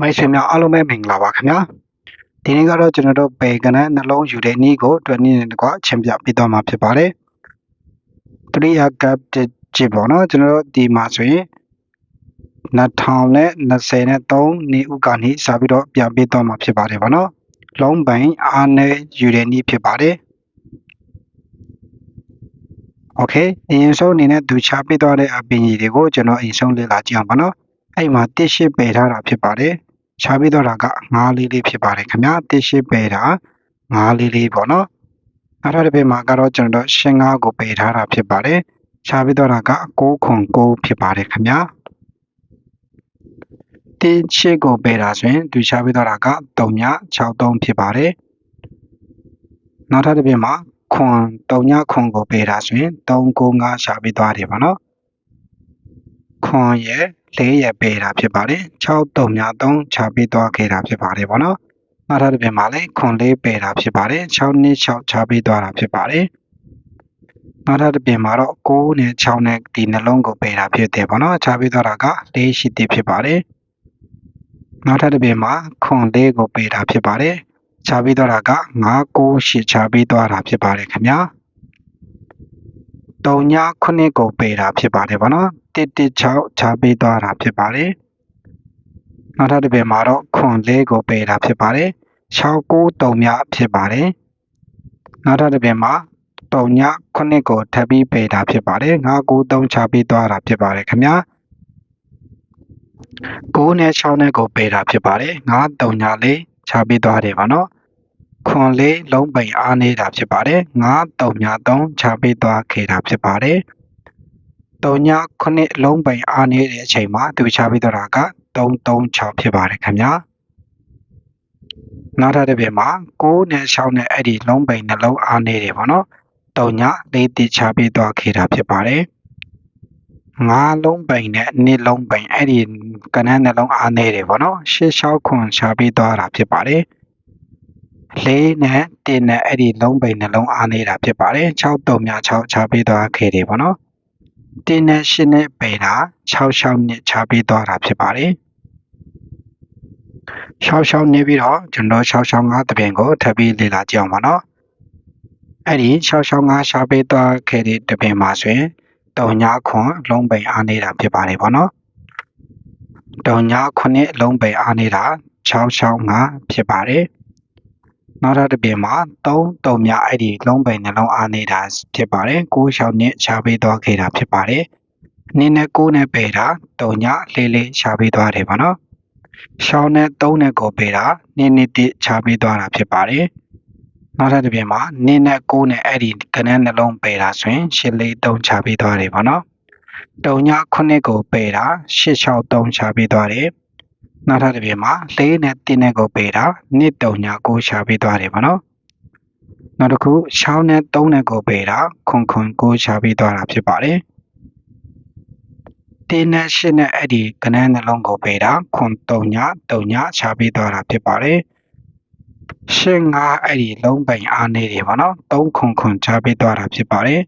မိတ်ဆွေများအားလုံးပဲမင်္ဂလာပါခင်ဗျာဒီနေ့ကတော့ကျွန်တော်တို့ပေကနနှလုံးယူတဲ့နည်းကိုအတွက်နည်းနဲ့တကွအချင်းပြပြသွားမှာဖြစ်ပါတယ်တရိယာကပ်ကြည့်ပေါ့နော်ကျွန်တော်တို့ဒီမှာဆိုရင်2020နဲ့3နေ့ဥကနေစပြီးတော့ပြန်ပြသွားမှာဖြစ်ပါတယ်ပေါ့နော်လုံးပိုင်အားနဲ့ယူတဲ့နည်းဖြစ်ပါတယ်โอเคအရင်ဆုံးအနေနဲ့သူချပြသွားတဲ့အပင်ကြီးတွေကိုကျွန်တော်အရင်ဆုံးလေ့လာကြည့်အောင်ပါနော် အဲ့မှာတစ်ရှိပယ်ထားတာဖြစ်ပါတယ်ရှားပြီးတော့တာကငါးလေးလေးဖြစ်ပါတယ်ခင်ဗျာတစ်ရှိပယ်တာငါးလေးလေးပေါ့နော်နောက်ထပ်တစ်ပေမှာကတော့ကျွန်တော်ရှင်းငါးကိုပယ်ထားတာဖြစ်ပါတယ်ရှားပြီးတော့တာက6ခွန်6ဖြစ်ပါတယ်ခင်ဗျာတစ်ရှိကိုပယ်တာဆိုရင်သူရှားပြီးတော့တာက3ည63ဖြစ်ပါတယ်နောက်ထပ်တစ်ပေမှာခွန်3ညခွန်ကိုပယ်တာဆိုရင်395ရှားပြီးသွားတယ်ပေါ့နော် ခွန်ရဲ့4ရက်ပေးတာဖြစ်ပါတယ်6တုံများ3ချပေးသွားခဲ့တာဖြစ်ပါတယ်ပေါ့နော်နောက်ထပ်တစ်ပြင်မှာလည်းခွန်4ပေးတာဖြစ်ပါတယ်6နှစ်6ချပေးသွားတာဖြစ်ပါတယ်နောက်ထပ်တစ်ပြင်မှာတော့9နဲ့6နဲ့ဒီနှလုံးကိုပေးတာဖြစ်တယ်ပေါ့နော်ချပေးသွားတာက4ရှိတိဖြစ်ပါတယ်နောက်ထပ်တစ်ပြင်မှာခွန်4ကိုပေးတာဖြစ်ပါတယ်ချပေးသွားတာက9 9ရှိချပေးသွားတာဖြစ်ပါတယ်ခင်ဗျာ3ည9ကိုပေးတာဖြစ်ပါတယ်ဗောနော် 116ချပေးသွားတာဖြစ်ပါတယ်နောက်ထပ်တစ်ပင်မှာတော့ခွန်လေးကိုပေးတာဖြစ်ပါတယ်693မြဖြစ်ပါတယ်နောက်ထပ်တစ်ပင်မှာ3ည9ကိုထပ်ပြီးပေးတာဖြစ်ပါတယ်993ချပေးသွားတာဖြစ်ပါတယ်ခင်ဗျာ9နဲ့6နဲ့ကိုပေးတာဖြစ်ပါတယ်9 3ညလေးချပေးသွားတယ်ဗောနော်ခွန်လေးလုံးပိန်အားနေတာဖြစ်ပါတယ်9 3ည3ချပေးသွားခဲ့တာဖြစ်ပါတယ် 3ည9လုံးပိန်အားနေတဲ့အချိန်မှာသူချပေးတော့တာက336ဖြစ်ပါတယ်ခင်ဗျာနောက်ထပ်တစ်ပြမှာ6နဲ့6နဲ့အဲ့ဒီလုံးပိန်နှလုံးအားနေတယ်ပေါ့နော်3ညလေးတိချပေးသွားခဲ့တာဖြစ်ပါတယ်ငါးလုံးပိန်နဲ့နှစ်လုံးပိန်အဲ့ဒီကနန်းနှလုံးအားနေတယ်ပေါ့နော်ရှစ်လျှောက်ခွန်ချပေးသွားတာဖြစ်ပါတယ်လေးနဲ့တင်းနဲ့အဲ့ဒီလုံးပိန်နှလုံးအားနေတာဖြစ်ပါတယ်6 3မြ6ချပေးသွားခဲ့တယ်ပေါ့နော် တင်းနဲ့ရှင်းနဲ့ပယ်တာ6ရှောင်းနဲ့ချပေးသွားတာဖြစ်ပါတယ်6ရှောင်းနေပြီးတော့ကျွန်တော်6ရှောင်း5တပင်ကိုထပ်ပြီးလေ့လာကြည့်အောင်ပါနော်အဲ့ဒီ6ရှောင်း5ရှားပေးသွားခဲ့တဲ့တပင်မှာဆိုရင်တုံညာခွန်လုံးပိန်အားနေတာဖြစ်ပါတယ်ပေါ့နော်တုံညာခွနဲ့လုံးပိန်အားနေတာ6ရှောင်း5ဖြစ်ပါတယ် နောက်ထပ်တစ်ပြင်မှာ3တုံမြအဲ့ဒီလုံးပိန်နှလုံးအားနေတာဖြစ်ပါတယ်9ရှောင်းနဲ့ရှားပေးသွားခဲ့တာဖြစ်ပါတယ်နင်းနဲ့9နဲ့ပေတာတုံညလေးလေးရှားပေးသွားတယ်ပေါ့နော်ရှောင်းနဲ့3နဲ့ကိုပေတာနင်းနှစ်တိရှားပေးသွားတာဖြစ်ပါတယ်နောက်ထပ်တစ်ပြင်မှာနင်းနဲ့9နဲ့အဲ့ဒီကနန်းနှလုံးပေတာဆိုရင်ရှစ်လေး3ရှားပေးသွားတယ်ပေါ့နော်တုံည9ကိုပေတာ8ရှောင်း3ရှားပေးသွားတယ် နောက်ထပ်တစ်ပြင်မှာလေးနဲ့တင်းနဲ့ကိုပေးတာနှစ်တုံညာကိုရှာပေးသွားတယ်ဗောနော်နောက်တစ်ခုရှောင်းနဲ့သုံးနဲ့ကိုပေးတာခွန်ခွန်ကိုရှာပေးသွားတာဖြစ်ပါတယ်တင်းနဲ့ရှစ်နဲ့အဲ့ဒီကနန်းနှလုံးကိုပေးတာခွန်တုံညာတုံညာရှာပေးသွားတာဖြစ်ပါတယ်ရှင်းငါအဲ့ဒီလုံးပိန်အားနေတယ်ဗောနော်သုံးခွန်ခွန်ရှာပေးသွားတာဖြစ်ပါတယ်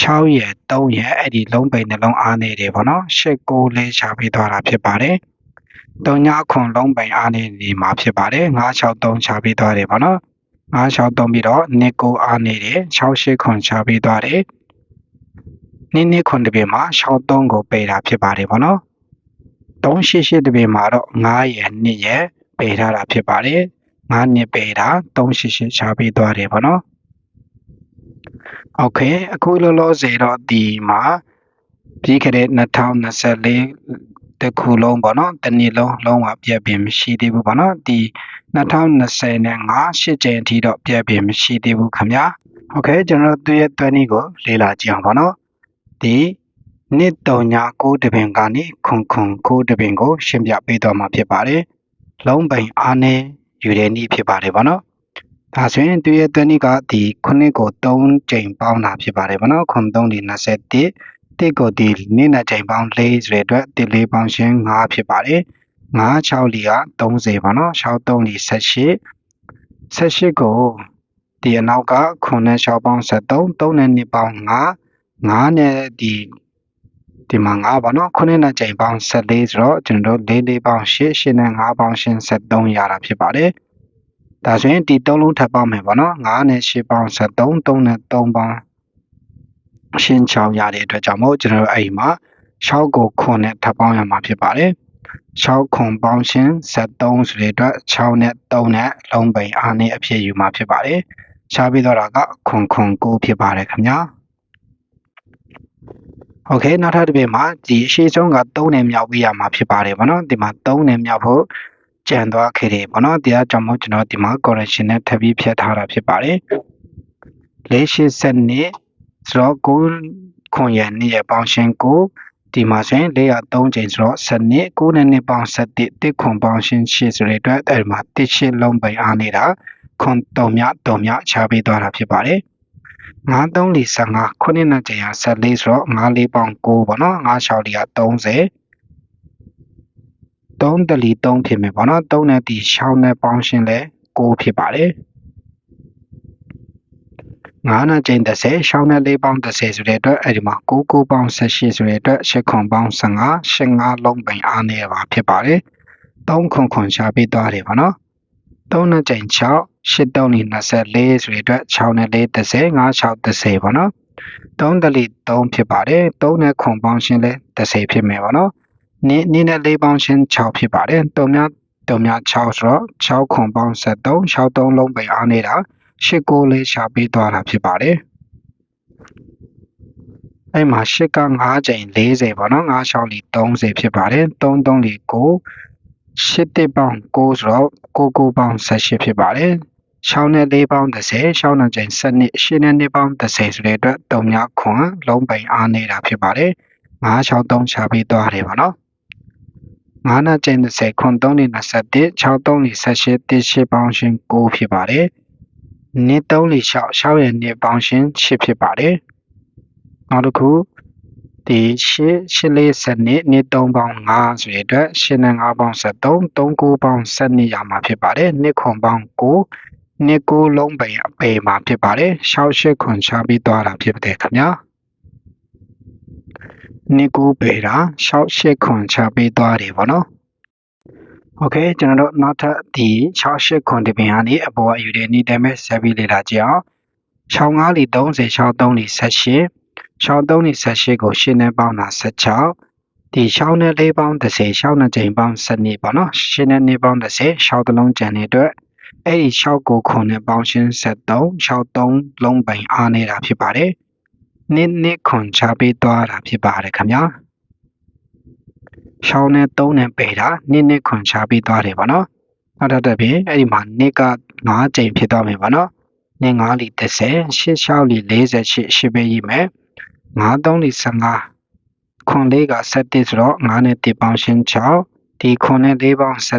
6ရဲ့3ရဲ့အဲ့ဒီလုံးပိန်နှလုံးအားနေတယ်ဗောနော်8 9လေးရှာပေးသွားတာဖြစ်ပါတယ် တုံညခွန်လုံးပိုင်အားနေနေမှာဖြစ်ပါတယ်963ချပေးသွားတယ်ဗောနော်963ပြီးတော့နှစ်ကိုအားနေတယ်68ခွန်ချပေးသွားတယ်နှစ်နှစ်ခွန်တပြည့်မှာ63ကိုပယ်တာဖြစ်ပါတယ်ဗောနော်388တပြည့်မှာတော့9ရဲ့2ရဲ့ပယ်ထားတာဖြစ်ပါတယ်9နှစ်ပယ်တာ388ချပေးသွားတယ်ဗောနော်โอเคအခုလောလောဆယ်တော့ဒီမှာပြီးခဲ့တဲ့2024 တစ်ခုလုံးပေါ့နော်တစ်နေ့လုံးလုံးဝပြည့်ပင်မရှိသေးဘူးပေါ့နော်ဒီ2020နဲ့5 8ကျင်းအထိတော့ပြည့်ပင်မရှိသေးဘူးခင်ဗျာโอเคကျွန်တော်တို့ရဲ့သွဲနည်းကိုလေ့လာကြည့်အောင်ပေါ့နော်ဒီနှစ်တုံညာ6တပင်ကနေခွန်ခွန်6တပင်ကို ရှင်းပြပေးတော့မှာဖြစ်ပါတယ်လုံးပိန်အားနဲ့ယူတဲ့နည်းဖြစ်ပါတယ်ပေါ့နော်ဒါဆိုရင်သူရဲ့သွဲနည်းကဒီခုနှစ်ကို3ကြိမ်ပေါင်းတာဖြစ်ပါတယ်ပေါ့နော်ခွန်3ဒီ21 တစ်ကိုဒီနေ့နဲ့ချိန်ပေါင်း၄ဆိုတဲ့အတွက်တစ်လေးပေါင်းရှင်း5ဖြစ်ပါတယ်5 6လီက30ပါနော်6 3လီ18 18ကိုဒီအနောက်က9နဲ့6ပေါင်း73 3နဲ့2ပေါင်း5 5နဲ့ဒီဒီမှာ9ပေါ့နော်ခုနှစ်နဲ့ချိန်ပေါင်း14ဆိုတော့ကျွန်တော်တို့4 4ပေါင်း8 8နဲ့5ပေါင်းရှင်း73ရတာဖြစ်ပါတယ်ဒါဆိုရင်ဒီ3လုံးထပ်ပေါင်းမယ်ပေါ့နော်9နဲ့8ပေါင်း73 3နဲ့3ပေါင်း ရှင်း6ရတဲ့အတွက်ကြောင့်မို့ကျွန်တော်တို့အဲ့ဒီမှာ6ကိုခွန်နဲ့ထပ်ပေါင်းရမှာဖြစ်ပါတယ်6ခွန်ပေါင်းရှင်း73ဆိုတဲ့အတွက်6နဲ့3နဲ့လုံးပိန်အားနဲ့အဖြစ်ယူမှာဖြစ်ပါတယ်ရှားပြီးတော့ကခွန်ခွန်9ဖြစ်ပါတယ်ခင်ဗျာโอเคနောက်ထပ်တစ်ပြင်မှာဒီအရှိဆုံးက3နဲ့မြောက်ပြရမှာဖြစ်ပါတယ်ဗောနော်ဒီမှာ3နဲ့မြောက်ဖို့ကြံသွားခဲ့တယ်ဗောနော်တရားကြောင့်မို့ကျွန်တော်ဒီမှာ correction နဲ့ထပ်ပြီးဖြတ်ထားတာဖြစ်ပါတယ်480နှစ် ဆိုတော့9ခွန်ရနှစ်ရပေါင်းရှင်း9ဒီမှာဆိုရင်403ချိန်ဆိုတော့7နှစ်9နဲ့နှစ်ပေါင်း7တစ်ခွန်ပေါင်းရှင်း8ဆိုတဲ့အတွက်အဲ့မှာတစ်ရှင်းလုံးပိန်အားနေတာခွန်3မြ3မြချပေးသွားတာဖြစ်ပါတယ်9 3 4 15ခုနှစ်နဲ့ကျန်ရ14ဆိုတော့9 4ပေါင်း9ပေါ့နော်9 6 4က30 3တလီ3ဖြစ်မယ်ပေါ့နော်3နဲ့ဒီ6နဲ့ပေါင်းရှင်းလဲ9ဖြစ်ပါတယ် 9နဲ့ကျင်း30 6နဲ့4ပေါင်း30ဆိုတဲ့အတွက်အဲ့ဒီမှာ9 9ပေါင်း18ဆိုတဲ့အတွက်8ခွန်ပေါင်း15 15လုံးပိန်အားနေပါဖြစ်ပါတယ်3ခွန်ခွန်ရှာပေးသွားတယ်ပေါ့နော်3နဲ့ကျင်း6 8တုံးလီ24ဆိုတဲ့အတွက်6နဲ့4 30 5 6 30ပေါ့နော်3တလီ3ဖြစ်ပါတယ်3နဲ့ခွန်ပေါင်းရှင်းလဲ30ဖြစ်မယ်ပေါ့နော်နိနိနဲ့4ပေါင်းရှင်း6ဖြစ်ပါတယ်3များ3များ6ဆိုတော့6ခွန်ပေါင်း73 6 3လုံးပိန်အားနေတာ 8ကိုလေးရှာပေးသွားတာဖြစ်ပါတယ်အဲ့မှာ8က9ချိန်40ပေါ့နော်9ရှောင်းလီ30ဖြစ်ပါတယ်3 3လီ9 8တစ်ပေါင်း9ဆိုတော့9 9ပေါင်း18ဖြစ်ပါတယ်6နဲ့4ပေါင်း30 6နဲ့ချိန်7နှစ်8နဲ့2ပေါင်း30ဆိုတဲ့အတွက်3မြခွန်လုံးပိန်အားနေတာဖြစ်ပါတယ်9 6 3ရှာပေးသွားတယ်ပေါ့နော်9နဲ့ချိန်30ခွန်3နဲ့21 6 3နဲ့18တိ8ပေါင်းရှင်း9ဖြစ်ပါတယ် နှစ်3လ6 6ရဲ့နှစ်ပေါင်းရှင်း8ဖြစ်ပါတယ်နောက်တစ်ခုဒီ8 8လေးစနစ်နှစ်3ပေါင်း5ဆိုတဲ့အတွက်8နဲ့5ပေါင်း73 3 9ပေါင်း7ရမှာဖြစ်ပါတယ်နှစ်ခွန်ပေါင်း9နှစ်9လုံးပိန်အပေမှာဖြစ်ပါတယ်ရှောက်8ခွန်ချပြီးသွားတာဖြစ်တယ်ခင်ဗျာနှစ်9ပေတာရှောက်8ခွန်ချပြီးသွားတယ်ဗောနော် โอเคကျွန်တော်တို့နောက်ထပ်ဒီ68ခွန်ဒီပင်ကနေအပေါ်အယူတဲ့နေ့တိုင်းပဲဆက်ပြီးလေ့လာကြည့်အောင်65လီ30 63လီ18 63လီ18ကိုရှင်းနေပေါင်းတာ16ဒီ6နဲ့4ပေါင်း30 6နဲ့ချိန်ပေါင်း7နေပေါ့နော်ရှင်းနဲ့နေပေါင်း30 6တလုံးကျန်တဲ့အတွက်အဲ့ဒီ6ကိုခွန်နဲ့ပေါင်းရှင်း73 63လုံးပိုင်အားနေတာဖြစ်ပါတယ်နှစ်နှစ်ခွန်ချပေးသွားတာဖြစ်ပါတယ်ခင်ဗျာ ရှောင်းနဲ့3နဲ့ပေတာနှစ်နှစ်ခွန်ချပြီးသွားတယ်ဗောနော်နောက်တစ်တစ်ပြင်အဲ့ဒီမှာနှစ်က9ကြိမ်ဖြစ်သွားမယ်ဗောနော်နှစ်9လီ30 8 6လီ48 8ပဲရေးမယ်9 3လီ15ခွန်လေးက7ဆိုတော့9နဲ့1ပေါင်းရှင်း6ဒီခွန်နဲ့4ပေါင်း7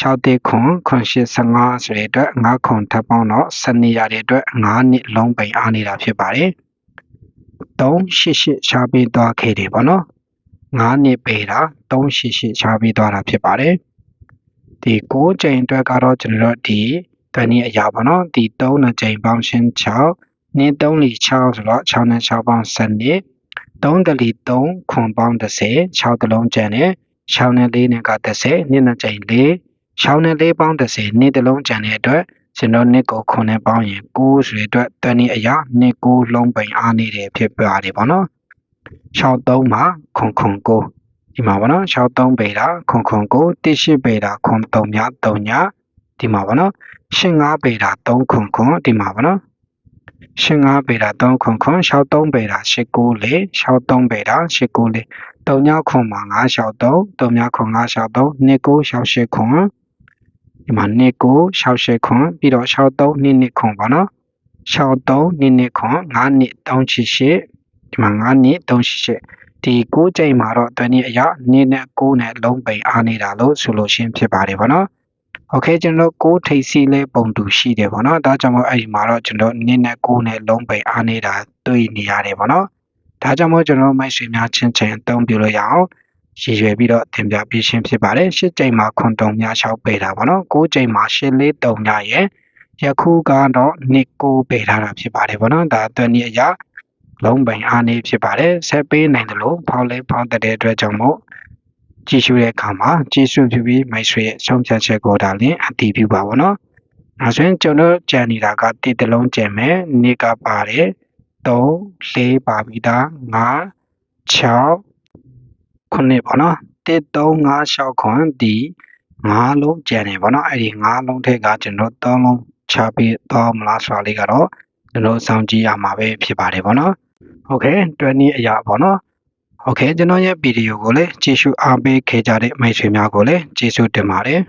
6တေခွန်ခွန်85ဆိုတဲ့အတွက်9ခွန်ထပ်ပေါင်းတော့7နေရတဲ့အတွက်9နှစ်လုံးပိန်အားနေတာဖြစ်ပါတယ်3 8 8ရှားပေးသွားခဲ့တယ်ဗောနော် 9နှစ်ပေးတာ388ချပြီးသွားတာဖြစ်ပါတယ်ဒီ6ချိန်အတွက်ကတော့ကျွန်တော်တို့ဒီတနည်းအရာပေါ့နော်ဒီ3နှစ်ချိန်ပေါင်းရှင်း6နှစ်3လီ6ဆိုတော့6နဲ့6ပေါင်း7နှစ်3တလီ3ခွန်ပေါင်း30 6တလုံးကျန်တယ်6နဲ့4နဲ့က30နှစ်နှစ်ချိန်4 6နဲ့4ပေါင်း30နှစ်တလုံးကျန်တဲ့အတွက်ကျွန်တော်နှစ်ကိုခွန်နဲ့ပေါင်းရင်9ဆိုတဲ့အတွက်တနည်းအရာနှစ်9လုံးပိန်အားနေတယ်ဖြစ်ပါတယ်ပေါ့နော် 63မှာခွန်ခွန်9ဒီမှာပေါ့နော်63ပေတာခွန်ခွန်9 18ပေတာခွန်3ည3ညဒီမှာပေါ့နော်85ပေတာ3ခွန်ခွန်ဒီမှာပေါ့နော်85ပေတာ3ခွန်ခွန်63ပေတာ89လေ63ပေတာ89လေ3ညခွန်မှာ963 3ညခွန်963 29 68ခွန်ဒီမှာ29 68ခွန်ပြီးတော့63နှစ်နှစ်ခွန်ပေါ့နော်63နှစ်နှစ်ခွန်9နှစ်388 ဒီမှာ9နှစ်388ဒီ9ချိန်မှာတော့တွင်းနည်းအရာနေ့နဲ့9နဲ့လုံးပိန်အားနေတာလို့ဆိုလို့ရှင်းဖြစ်ပါတယ်ဗောနော်โอเคကျွန်တော်6ထိပ်စီလေးပုံတူရှိတယ်ဗောနော်ဒါကြောင့်မို့အဲ့ဒီမှာတော့ကျွန်တော်နေ့နဲ့9နဲ့လုံးပိန်အားနေတာတွေ့နေရတယ်ဗောနော်ဒါကြောင့်မို့ကျွန်တော်မိုက်ဆွေများချင်းချင်းအသုံးပြုလို့ရအောင်ရည်ရွယ်ပြီးတော့သင်ပြပေးရှင်းဖြစ်ပါတယ်၈ချိန်မှာခွန်တုံများ6ပေတာဗောနော်9ချိန်မှာ၈လေးတုံများရဲ့ယခုကတော့နှစ်9ပေထားတာဖြစ်ပါတယ်ဗောနော်ဒါအတွင်းနည်းအရာ လုံးပိန်အားနည်းဖြစ်ပါတယ်ဆက်ပေးနိုင်တယ်လို့ဖောက်လဲဖောက်တဲ့အတွက်ကြောင့်မို့ကြည့်ရှုတဲ့အခါမှာကြည့်ရှုဖြစ်ပြီးမိတ်ဆွေရဲ့ဆုံးဖြတ်ချက်ကိုဒါလင်းအတည်ပြုပါဘောနော်အဲဆိုရင်ကျွန်တော်ကြံနေတာကတစ်တလုံးကြံမယ်နေကပါတယ်3 4ပါပြီးသား5 6ခုနှစ်ပေါ့နော်1 3 5 6ခွန်ဒီ5လုံးကြံနေပေါ့နော်အဲ့ဒီ5လုံးထက်ကကျွန်တော်3လုံးချပြီးတော့မလားဆိုတာလေးကတော့ကျွန်တော်စောင့်ကြည့်ရမှာပဲဖြစ်ပါတယ်ပေါ့နော် ဟုတ်ကဲ့20အရာပေါ့နော်ဟုတ်ကဲ့ကျွန်တော်ရဲ့ဗီဒီယိုကိုလည်းကြည့်ရှုအားပေးခဲ့ကြတဲ့မိတ်ဆွေများကိုလည်းကျေးဇူးတင်ပါတယ်